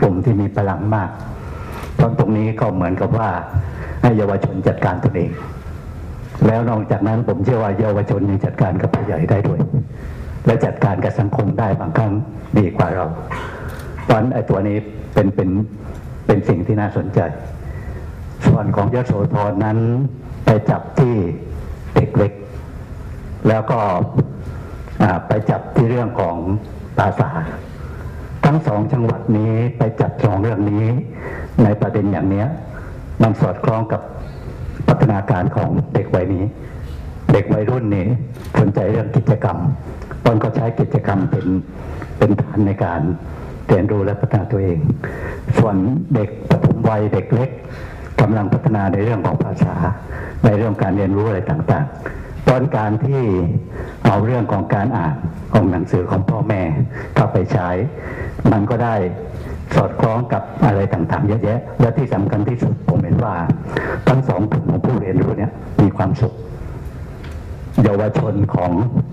กลุ่มที่มีพลังมาก เพราะตรงนี้ก็เหมือนกับว่าให้เยาวชนจัดการตัวเอง แล้วนอกจากนั้นผมเชื่อว่าเยาวชนยังจัดการกับผู้ใหญ่ได้ด้วย และจัดการกับสังคมได้บางครั้งดีกว่าเราตอนไอ้ตัวนี้เป็นเป็นเป็นสิ่งที่น่าสนใจ ส่วนของยโสธรนั้นไปจับที่เด็กเล็ก แล้วก็ไปจับที่เรื่องของภาษา ทั้งสองจังหวัดนี้ไปจับสองเรื่องนี้ ในประเด็นอย่างเนี้ย มันสอดคล้องกับพัฒนาการของเด็กวัยนี้ เด็กวัยรุ่นนี้สนใจเรื่องกิจกรรมตอนก็ใช้กิจกรรมเป็นเป็นฐานในการเรียนรู้และพัฒนาตัวเอง ส่วนเด็กปฐมวัยเด็กเล็ก กำลังพัฒนาในเรื่องของภาษา ในเรื่องการเรียนรู้อะไรต่างๆ ตอนการที่เอาเรื่องของการอ่านของหนังสือของพ่อแม่เข้าไปใช้ มันก็ได้สอดคล้องกับอะไรต่างๆเยอะแยะ และที่สำคัญที่สุดผมเห็นว่า ทั้งสองกลุ่มของผู้เรียนรู้เนี่ยมีความสุขเยาวชนของ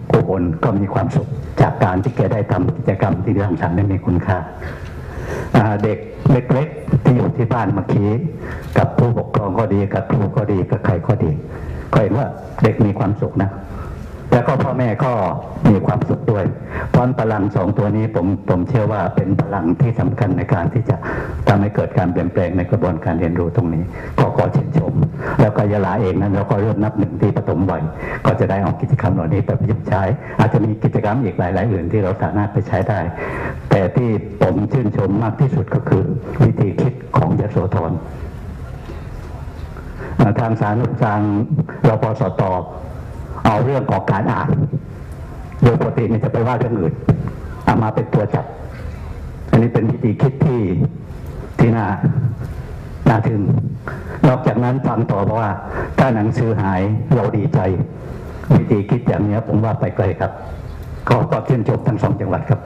ผู้คนก็มีความสุขจากการที่แกได้ทำกิจกรรมที่ทำสรรได้มีคุณค่า เด็กเล็กๆที่อยู่ที่บ้านเมื่อกี้กับผู้ปกครองก็ดีกับครูก็ดีกับใครก็ดีก็เห็นว่าเด็กมีความสุขนะแล้วก็พ่อแม่ก็มีความสุขด้วย เพราะพลังสองตัวนี้ผมผมเชื่อว่าเป็นพลังที่สำคัญในการที่จะทำให้เกิดการเปลี่ยนแปลงในกระบวนการเรียนรู้ตรงนี้ ก็ขอเชิญชม แล้วก็ยาลาเองนั้นเราก็เริ่มนับหนึ่งที่ปฐมวัยก็จะได้เอากิจกรรมเหล่านี้ไปประยุกต์ใช้ อาจจะมีกิจกรรมอีกหลาย ๆ อื่นที่เราสามารถไปใช้ได้ แต่ที่ผมชื่นชมมากที่สุดก็คือ วิธีคิดของยโสธรทางสารทางรพสตเอาเรื่องของการอ่านโดยปกติเนี่ยจะไปว่าเรื่องอื่นเอามาเป็นตัวจับ อันนี้เป็นวิธีคิดที่ที่น่า น่าทึ่งนอกจากนั้นฟังต่อเพราะว่า ถ้าหนังสือหายเราดีใจ วิธีคิดอย่างนี้ผมว่าไปไกลครับก็ก็ชื่นชมทั้งสองจังหวัดครับ